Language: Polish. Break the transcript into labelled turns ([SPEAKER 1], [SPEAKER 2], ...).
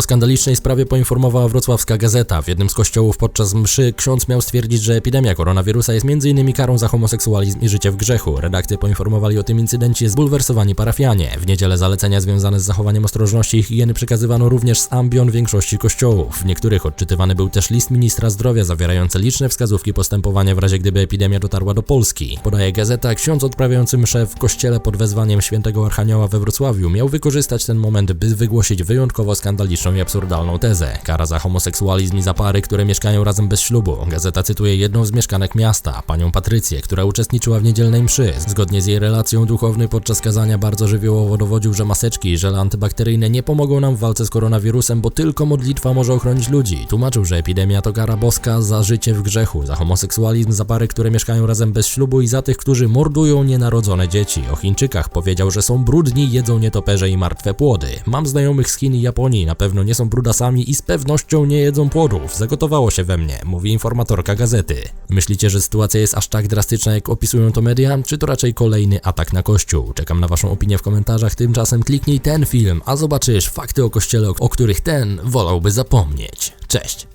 [SPEAKER 1] O skandalicznej sprawie poinformowała wrocławska gazeta. W jednym z kościołów podczas mszy ksiądz miał stwierdzić, że epidemia koronawirusa jest m.in. karą za homoseksualizm i życie w grzechu. Redakcje poinformowali o tym incydencie zbulwersowani parafianie. W niedzielę zalecenia związane z zachowaniem ostrożności i higieny przekazywano również z ambion większości kościołów. W niektórych odczytywany był też list ministra zdrowia zawierający liczne wskazówki postępowania w razie gdyby epidemia dotarła do Polski. Podaje gazeta, ksiądz odprawiający mszę w kościele pod wezwaniem świętego Archanioła we Wrocławiu miał wykorzystać ten moment, by wygłosić wyjątkowo skandaliczną i absurdalną tezę. Kara za homoseksualizm i za pary, które mieszkają razem bez ślubu. Gazeta cytuje jedną z mieszkanek miasta, panią Patrycję, która uczestniczyła w niedzielnej mszy. Zgodnie z jej relacją duchowny podczas kazania bardzo żywiołowo dowodził, że maseczki i żele antybakteryjne nie pomogą nam w walce z koronawirusem, bo tylko modlitwa może ochronić ludzi. Tłumaczył, że epidemia to kara boska za życie w grzechu, za homoseksualizm, za pary, które mieszkają razem bez ślubu i za tych, którzy mordują nienarodzone dzieci. O Chińczykach powiedział, że są brudni, jedzą nietoperze i martwe płody. Mam znajomych z Chin i Japonii, na pewno nie są brudasami i z pewnością nie jedzą płodów. Zagotowało się we mnie, mówi informatorka gazety. Myślicie, że sytuacja jest aż tak drastyczna, jak opisują to media, czy to raczej kolejny atak na kościół? Czekam na waszą opinię w komentarzach, tymczasem kliknij ten film, a zobaczysz fakty o kościele, o których ten wolałby zapomnieć. Cześć!